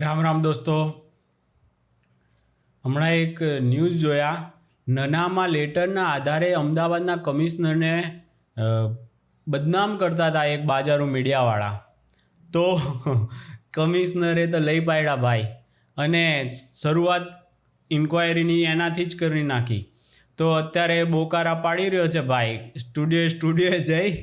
રામ રામ દોસ્તો. હમણાં એક ન્યૂઝ જોયા. નનામાં લેટરના આધારે અમદાવાદના કમિશનરને બદનામ કરતા હતા એક બાજારો મીડિયાવાળા. તો કમિશનરે તો લઈ પાડ્યા ભાઈ. અને શરૂઆત ઇન્ક્વાયરીની એનાથી જ કરી નાખી. તો અત્યારે બોકારા પાડી રહ્યો છે ભાઈ. સ્ટુડિયો સ્ટુડિયોએ જઈ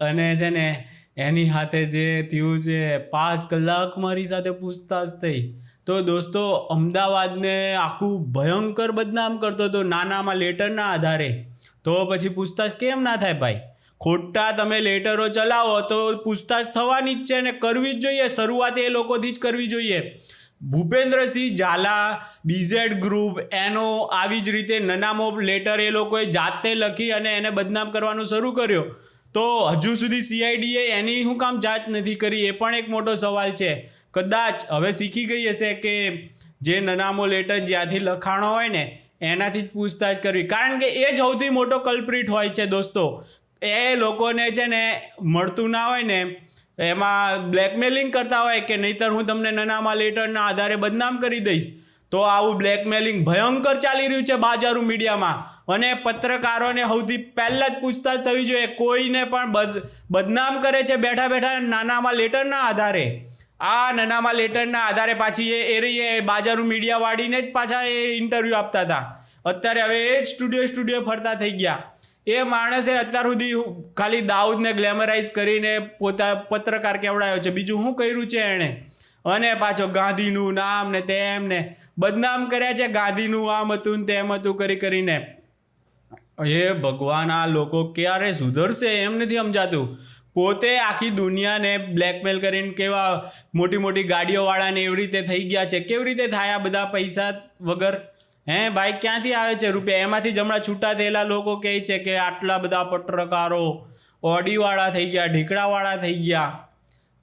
અને છે ને એની સાથે જે થયું છે, પાંચ કલાક મારી સાથે પૂછતાછ થઈ. તો દોસ્તો, અમદાવાદને આખું ભયંકર બદનામ કરતો હતો નાનામાં લેટરના આધારે. તો પછી પૂછતાછ કેમ ના થાય ભાઈ? ખોટા તમે લેટરો ચલાવો તો પૂછતાછ થવાની જ છે ને કરવી જ જોઈએ. શરૂઆત એ લોકોથી જ કરવી જોઈએ. ભૂપેન્દ્રસિંહ ઝાલા બીઝેડ ગ્રુપ એનો આવી જ રીતે નનામો લેટર એ લોકોએ જાતે લખી અને એને બદનામ કરવાનું શરૂ કર્યો. તો હજુ સુધી સીઆઈડીએ એની શું કામ જાંચ નથી કરી, એ પણ એક મોટો સવાલ છે. કદાચ હવે શીખી ગઈ હશે કે જે નનામો લેટર જ્યાંથી લખાણો હોય ને, એનાથી જ પૂછતાછ કરવી. કારણ કે એ જ સૌથી મોટો કલ્પ્રિટ હોય છે દોસ્તો. એ લોકોને છે ને મળતું ના હોય ને, એમાં બ્લેકમેલિંગ કરતા હોય કે નહીતર હું તમને નનામા લેટરના આધારે બદનામ કરી દઈશ. તો આવું બ્લેકમેલિંગ ભયંકર ચાલી રહ્યું છે બાજારું મીડિયામાં. અને પત્રકારોને સૌથી પહેલાં જ પૂછતાછ થવી જોઈએ, કોઈને પણ બદ, બદનામ કરે છે બેઠા બેઠા નાનામાં લેટરના આધારે. આ નાનામાં લેટરના આધારે પાછી એ એ રહી એ બાજારું મીડિયા વાળીને જ પાછા એ ઇન્ટરવ્યૂ આપતા હતા. અત્યારે હવે એ જ સ્ટુડિયો સ્ટુડિયો ફરતા થઈ ગયા. એ માણસે અત્યાર સુધી ખાલી દાઉદને ગ્લેમરાઇઝ કરીને પોતા પત્રકાર કેવડાયો છે? બીજું શું કર્યું છે એણે? અને પાછો ગાંધીનું નામ ને તેમ ને બદનામ કર્યા છે. ગાંધીનું આમ હતું ને તેમ હતું કરી કરીને. એ ભગવાન આ લોકો ક્યારે સુધરશે એમ નથી સમજાતું. પોતે આખી દુનિયાને બ્લેકમેલ કરીને કેવા મોટી મોટી ગાડીઓવાળાને એવી રીતે થઈ ગયા છે. કેવી રીતે થાય આ બધા પૈસા વગર? હે ભાઈ, ક્યાંથી આવે છે રૂપિયા? એમાંથી જ હમણાં છૂટા થયેલા લોકો કહે છે કે આટલા બધા પત્રકારો, ઓડીવાળા થઈ ગયા ઢીકડાવાળા થઈ ગયા.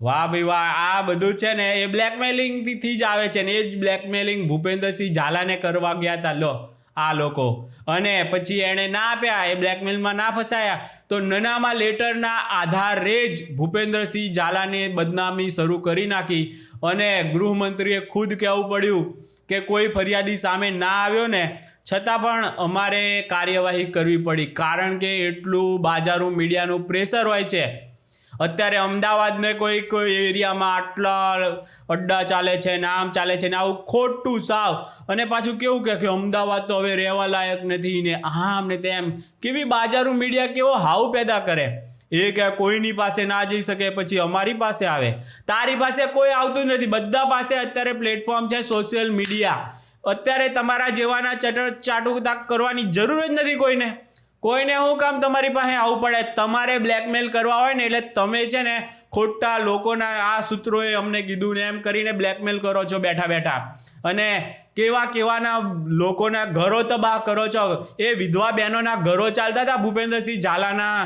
વાહ ભાઈ વાહ, આ બધું છે ને એ બ્લેકમેલિંગથી જ આવે છે ને, એ જ બ્લેકમેલિંગ ભૂપેન્દ્રસિંહ ઝાલાને કરવા ગયા હતા લો, આ લોકો. અને પછી એણે ના આપ્યા, એ બ્લેકમેલમાં ના ફસાયા. તો નનામાં લેટરના આધારે જ ભૂપેન્દ્રસિંહ ઝાલાને બદનામી શરૂ કરી નાખી. અને ગૃહમંત્રીએ ખુદ કહેવું પડ્યું કે કોઈ ફરિયાદી સામે ના આવ્યો ને, છતાં પણ અમારે કાર્યવાહી કરવી પડી. કારણ કે એટલું બાજારું મીડિયાનું પ્રેશર હોય છે. અત્યારે અમદાવાદને કોઈ કોઈ એરિયામાં આટલા અડ્ડા ચાલે છે ને આમ ચાલે છે ને આવું ખોટું સાવ. અને પાછું કેવું કે અમદાવાદ તો હવે રહેવા લાયક નથી ને આમ ને તેમ. કેવી બાજારું મીડિયા કેવો હાવ પેદા કરે. એ કે કોઈની પાસે ના જઈ શકે પછી અમારી પાસે આવે. તારી પાસે કોઈ આવતું નથી. બધા પાસે અત્યારે પ્લેટફોર્મ છે સોશિયલ મીડિયા અત્યારે તમારા જેવાના ચટર ચાટુકતા કરવાની જરૂર જ નથી કોઈને. કોઈને શું કામ તમારી પાસે આવવું પડે? તમારે બ્લેકમેલ કરવા હોય ને એટલે તમે છે ને ખોટા લોકોના આ સૂત્રોએ અમને કીધું ને એમ કરીને બ્લેકમેલ કરો છો બેઠા બેઠા. અને કેવા કેવાના લોકોના ઘરો તબાહ કરો છો? એ વિધવા બહેનોના ઘરો ચાલતા હતા ભૂપેન્દ્રસિંહ ઝાલાના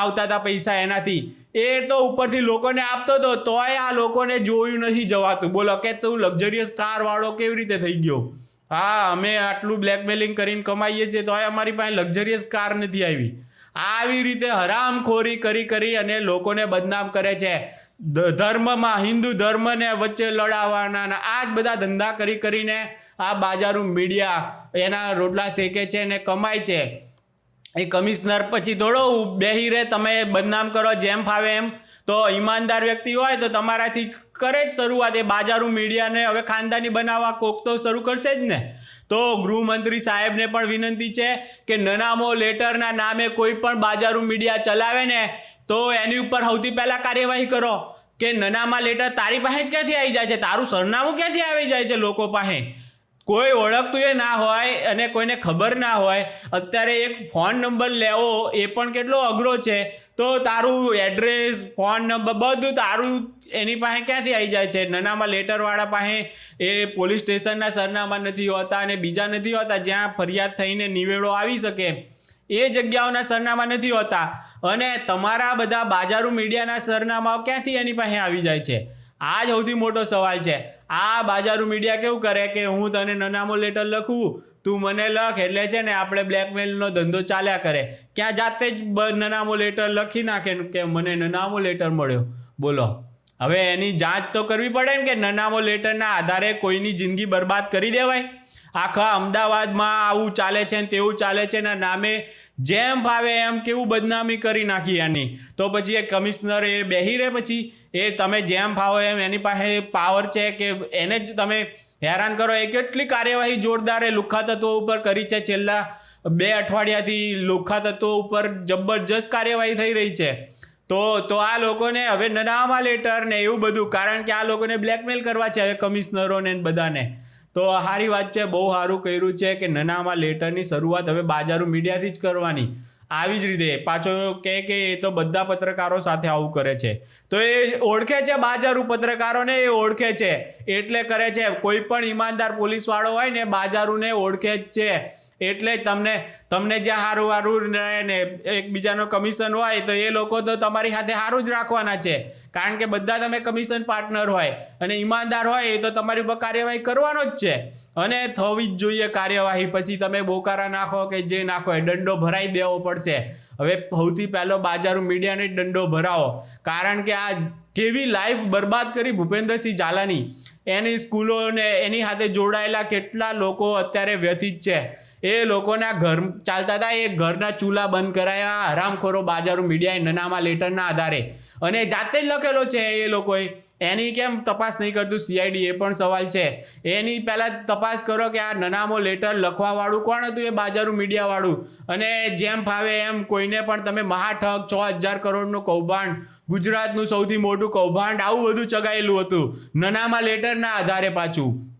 આવતા હતા પૈસા એનાથી. એ તો ઉપરથી લોકોને આપતો હતો તોય આ લોકોને જોયું નથી જવાતું. બોલો, કે તું લક્ઝરિયસ કાર વાળો કેવી રીતે થઈ ગયો? હા, અમે આટલું બ્લેકમેલિંગ કરીને કમાઈએ છીએ તો અમારી પાસે લક્ઝરિયસ કાર નથી આવી. આવી રીતે હરામખોરી કરી કરી અને લોકોને બદનામ કરે છે. ધર્મમાં, હિન્દુ ધર્મને વચ્ચે લડાવવાના આ જ બધા ધંધા કરી કરીને આ બાજારું મીડિયા એના રોટલા શેકે છે ને કમાય છે. એ કમિશનર પછી થોડો બેહી રહે, તમે બદનામ કરો, જેમ ફાવે એમ. તો ઈમાનદાર વ્યક્તિ હોય તો તમારાથી કરે જ શરૂઆત. એ બાજારું મીડિયાને હવે ખાનદાની બનાવવા કોક તો શરૂ કરશે જ ને. તો ગૃહમંત્રી સાહેબને પણ વિનંતી છે કે નનામો લેટરના નામે કોઈ પણ બાજારું મીડિયા ચલાવે ને, તો એની ઉપર સૌથી પહેલાં કાર્યવાહી કરો. કે નનામા લેટર તારી પાસે જ ક્યાંથી આવી જાય છે? તારું સરનામું ક્યાંથી આવી જાય છે લોકો પાસે? કોઈ ઓળખતું એ ના હોય અને કોઈને ખબર ના હોય, અત્યારે એક ફોન નંબર લેવો એ પણ કેટલો અઘરો છે. તો તારું એડ્રેસ ફોન નંબર બધું તારું એની પાસે ક્યાંથી આવી જાય છે? નાનામાં લેટરવાળા પાસે એ પોલીસ સ્ટેશનના સરનામા નથી હોતા અને બીજા નથી હોતા, જ્યાં ફરિયાદ થઈને નિવેડો આવી શકે. એ જગ્યાઓના સરનામા નથી હોતા. અને તમારા બધા બાજારું મીડિયાના સરનામાઓ ક્યાંથી એની પાસે આવી જાય છે? આ જ સૌથી મોટો સવાલ છે. આ બાજારું મીડિયા કેવું કરે કે હું તને નનામો લેટર લખું, તું મને લખ, એટલે છે ને આપણે બ્લેકમેલનો ધંધો ચાલ્યા કરે. ક્યાં જાતે જ નનામો લેટર લખી નાખે કે મને નનામો લેટર મળ્યો. બોલો. હવે એની જાંચ તો કરવી પડે ને કે નનામો લેટરના આધારે કોઈની જિંદગી બરબાદ કરી દેવાય? આખા અમદાવાદમાં આવું ચાલે છે ને તેવું ચાલે છે ને નામે જેમ ભાવે એમ કેવું બદનામી કરી નાખી એની. તો પછી એ કમિશનર એ બેહી રહે પછી, એ તમે જેમ ફાવો એમ એની પાસે પાવર છે કે એને જ તમે હેરાન કરો, એ કેટલી કાર્યવાહી જોરદાર એ લુખ્ખા તત્વો ઉપર કરી છે. છેલ્લા બે અઠવાડિયાથી લુખ્ખા તત્વો ઉપર જબરજસ્ત કાર્યવાહી થઈ રહી છે. તો તો આ લોકોને હવે નનામા લેટર ને એવું બધું, કારણ કે આ લોકોને બ્લેકમેલ કરવા છે હવે કમિશનરોને બધાને. તો સારી વાત છે, બહુ સારું કર્યું છે કે નાનામાં લેટરની શરૂઆત હવે બાજારું મીડિયાથી જ કરવાની. આવી જ રીતે પાછો કે કે એ તો બધા પત્રકારો સાથે આવું કરે છે. તો એ ઓળખે છે બાજારું પત્રકારોને, એ ઓળખે છે. એટલે કરે છે. કોઈ પણ ઈમાનદાર પોલીસવાળો હોય ને બાજારુને ઓળખે જ છે. એટલે જ તમને તમને જ્યાં સારું સારું રહે ને એકબીજાનો કમિશન હોય, તો એ લોકો તો તમારી સાથે સારું જ રાખવાના છે. કારણ કે બધા તમે કમિશન પાર્ટનર હોય અને ઈમાનદાર હોય, એ તો તમારી ઉપર કાર્યવાહી કરવાનો જ છે. અને થવી જ જોઈએ કાર્યવાહી. પછી તમે બોકારા નાખો કે જે નાખો એ દંડો ભરાઈ દેવો પડશે. હવે સૌથી પહેલો બાજારું મીડિયાને જ દંડો ભરાવો. કારણ કે આ કેવી લાઈફ બરબાદ કરી ભૂપેન્દ્રસિંહ ઝાલાની. એની સ્કૂલોને એની સાથે જોડાયેલા કેટલા લોકો અત્યારે વ્યથિત છે. એ લોકોના ઘર ચાલતા હતા, એ ઘરના ચૂલા બંધ કરાયા, હરામખોરો, બાજારો, મીડિયાએ નનામાં લેટરના આધારે. અને જાતે જ લખેલો છે એ લોકોએ. એની કેમ તપાસ નહીં કરતું? સીઆઈડી એ પણ સવાલ છે. એની પહેલાં તપાસ કરો કે આ નનામો લેટર લખવાવાળું કોણ હતું? એ બાજારું મીડિયાવાળું. અને જેમ ફાવે એમ કોઈને પણ તમે મહાઠગ, છ હજાર કરોડનું કૌભાંડ, ગુજરાતનું સૌથી મોટું કૌભાંડ, આવું બધું ચગાયેલું હતું. નનામા લેટરના આધારે પાછું.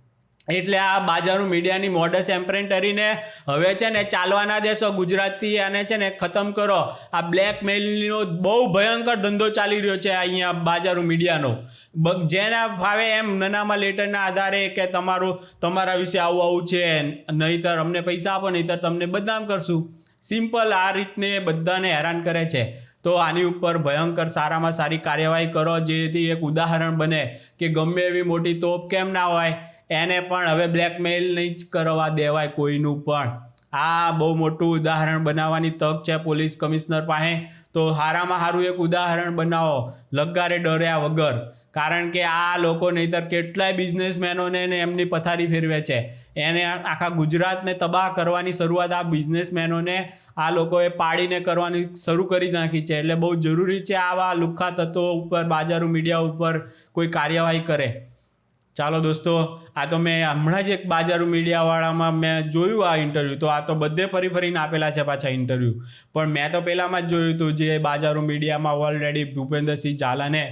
એટલે આ બાજારું મીડિયાની મોડસ એમ્પ્રેન્ટરીને હવે છે ને ચાલવા દેશો ગુજરાતી આને છે ને ખતમ કરો. આ બ્લેકમેલનો બહુ ભયંકર ધંધો ચાલી રહ્યો છે અહીંયા બાજારું મીડિયાનો. જેના ફાવે એમ નાનામાં લેટરના આધારે કે તમારું, તમારા વિશે આવું આવું છે, નહીતર અમને પૈસા આપો, નહીતર તમને બદનામ કરશું. સિમ્પલ આ રીતને બધાને હેરાન કરે છે. તો આની ઉપર ભયંકર સારામાં સારી કાર્યવાહી કરો, જેથી એક ઉદાહરણ બને કે ગમે એવી મોટી તોપ કેમ ના હોય, એને પણ હવે બ્લેકમેલ નહીં જ કરવા દેવાય કોઈનું પણ. આ બહુ મોટું ઉદાહરણ બનાવવાની તક છે પોલીસ કમિશનર પાસે. તો સારામાં સારું એક ઉદાહરણ બનાવો, લગારે ડર્યા વગર. કારણ કે આ લોકો નહીતર કેટલાય બિઝનેસમેનોને એમની પથારી ફેરવે છે. એને આખા ગુજરાતને તબાહ કરવાની શરૂઆત આ બિઝનેસમેનોને, આ લોકોએ પાડીને કરવાની શરૂ કરી નાખી છે. એટલે બહુ જરૂરી છે આવા લુખ્ખા તત્વો ઉપર, બાજારું, મીડિયા ઉપર કોઈ કાર્યવાહી કરે. ચાલો દોસ્તો, આ તો મેં હમણાં જ એક બાજારું મીડિયાવાળામાં મેં જોયું આ ઇન્ટરવ્યૂ તો આ તો બધે ફરી ફરીને આપેલા છે પાછા ઇન્ટરવ્યૂ પણ મેં તો પહેલાંમાં જ જોયું હતું જે બાજારું મીડિયામાં ઓલરેડી ભૂપેન્દ્રસિંહ ઝાલાને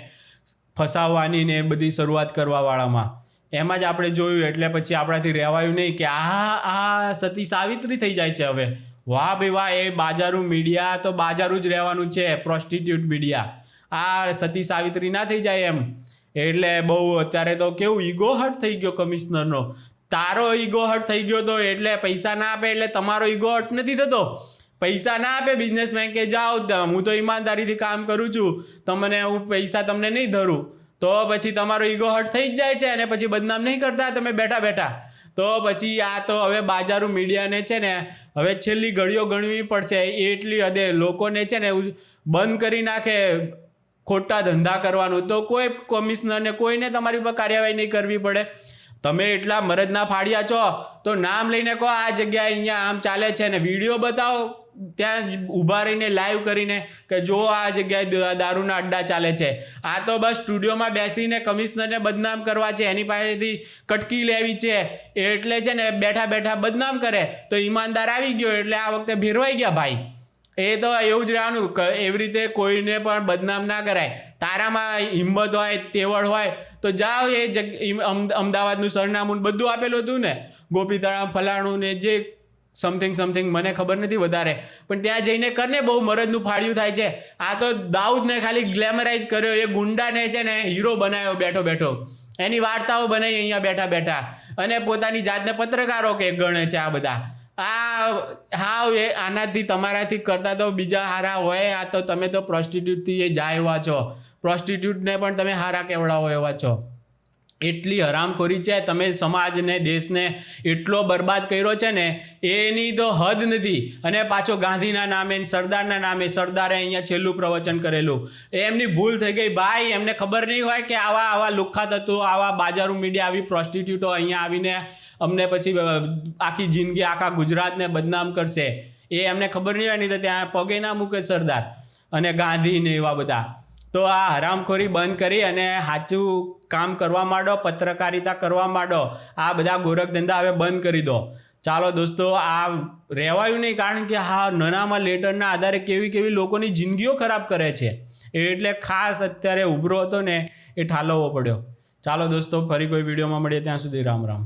ફસાવવાની ને બધી શરૂઆત કરવાવાળામાં. એમાં જ આપણે જોયું એટલે પછી આપણાથી રહેવાયું નહીં કે આ આ સતી સાવિત્રી થઈ જાય છે હવે. વાહ ભાઈ વાહ, એ બાજારું મીડિયા તો બાજારું જ રહેવાનું છે પ્રોસ્ટિટ્યુટ મીડિયા આ સતી સાવિત્રી ના થઈ જાય એમ. એટલે બહુ અત્યારે તો કેવું ઈગો હર્ટ થઈ ગયો કમિશનરનો તારો ઈગો હર્ટ થઈ ગયો તો એટલે પૈસા ના આપે એટલે તમારો ઈગો હર્ટ નથી થતો. પૈસા ના આપે બિઝનેસમેન કે જાઓ હું તો ઈમાનદારીથી કામ કરું છું, તમને હું પૈસા તમને નહીં ધરું. તો પછી તમારો ઈગો હર્ટ થઈ જ જાય છે અને પછી બદનામ નહીં કરતા, તમે બેઠા બેઠા. તો પછી આ તો હવે બાજારું મીડિયાને છે ને, હવે છેલ્લી ઘડીઓ ગણવી પડશે. એટલી હદે લોકોને છે ને બંધ કરી નાખે. ખોટા ધંધા કરવાનું તો કોઈ કમિશનરને કોઈને તમારી ઉપર કાર્યવાહી નહીં કરવી પડે. તમે એટલા મરજના ફાડ્યા છો, તો નામ લઈને કહો આ જગ્યાએ અહીંયા આમ ચાલે છે ને વીડિયો બતાવો. ત્યાં ઊભા રહીને લાઈવ કરીને કે જો આ જગ્યાએ દારૂના અડ્ડા ચાલે છે. આ તો બસ સ્ટુડિયોમાં બેસીને કમિશનરને બદનામ કરવા છે, એની પાસેથી કટકી લેવી છે. એટલે છે ને બેઠા બેઠા બદનામ કરે. તો ઈમાનદાર આવી ગયો, એટલે આ વખતે ભેરવાઈ ગયા ભાઈ. એ તો એવું જ રહેવાનું એવી રીતે કોઈને પણ બદનામ ના કરાય. તારામાં હિંમત હોય, તેવડ હોય, તો જાઓ એ જગ અમદાવાદનું સરનામું બધું આપેલું હતું ને. ગોપી ફલાણું ને જે સમથિંગ સમથિંગ મને ખબર નથી વધારે. પણ ત્યાં જઈને કરને બહુ મરદનું ફાળ્યું થાય છે? આ તો દાઉદને ખાલી ગ્લેમરાઇઝ કર્યો. એ ગુંડાને છે ને હીરો બનાવ્યો બેઠો બેઠો. એની વાર્તાઓ બનાવી અહીંયા બેઠા બેઠા. અને પોતાની જાતને પત્રકારો કે ગણે છે આ બધા. આ હાવ એ આનાથી તમારાથી કરતા તો બીજા હારા હોય. આ તો તમે તો પ્રોસ્ટિટ્યૂટથી એ જાય એવા છો. પ્રોસ્ટિટ્યૂટને પણ તમે હારા કેવડાવો એવા છો. એટલી હરામખોરી છે, તમે સમાજને, દેશને એટલો બરબાદ કર્યો છે ને, એની તો હદ નથી. અને પાછો ગાંધીના નામે સરદારના નામે સરદારે અહીંયા છેલ્લું પ્રવચન કરેલું. એમની ભૂલ થઈ ગઈ. ભાઈ, એમને ખબર નહીં હોય કે આવા આવા લુખ્ખા તત્વો, આવા બાજારું મીડિયા, આવી પ્રોસ્ટિટ્યુટો અહીંયા આવીને અમને પછી આખી જિંદગી, આખા ગુજરાતને બદનામ કરશે. એ એમને ખબર નહીં હોય, નહીં તો ત્યાં પગે ના મૂકે સરદાર. અને ગાંધી ને એવા બધા. તો આ હરામખોરી બંધ કરી અને સાચું કામ કરવા માંડો, પત્રકારિતા કરવા માંડો. આ બધા ગોરખ ધંધા હવે બંધ કરી દો. ચાલો દોસ્તો, આ રહેવાયું નહીં કારણ કે હા નાનામાં લેટરના આધારે કેવી કેવી લોકોની જિંદગીઓ ખરાબ કરે છે. એટલે ખાસ અત્યારે ઉભરો હતો ને એ ઠાલવવો પડ્યો. ચાલો દોસ્તો, ફરી કોઈ વિડીયોમાં મળીએ ત્યાં સુધી રામ રામ.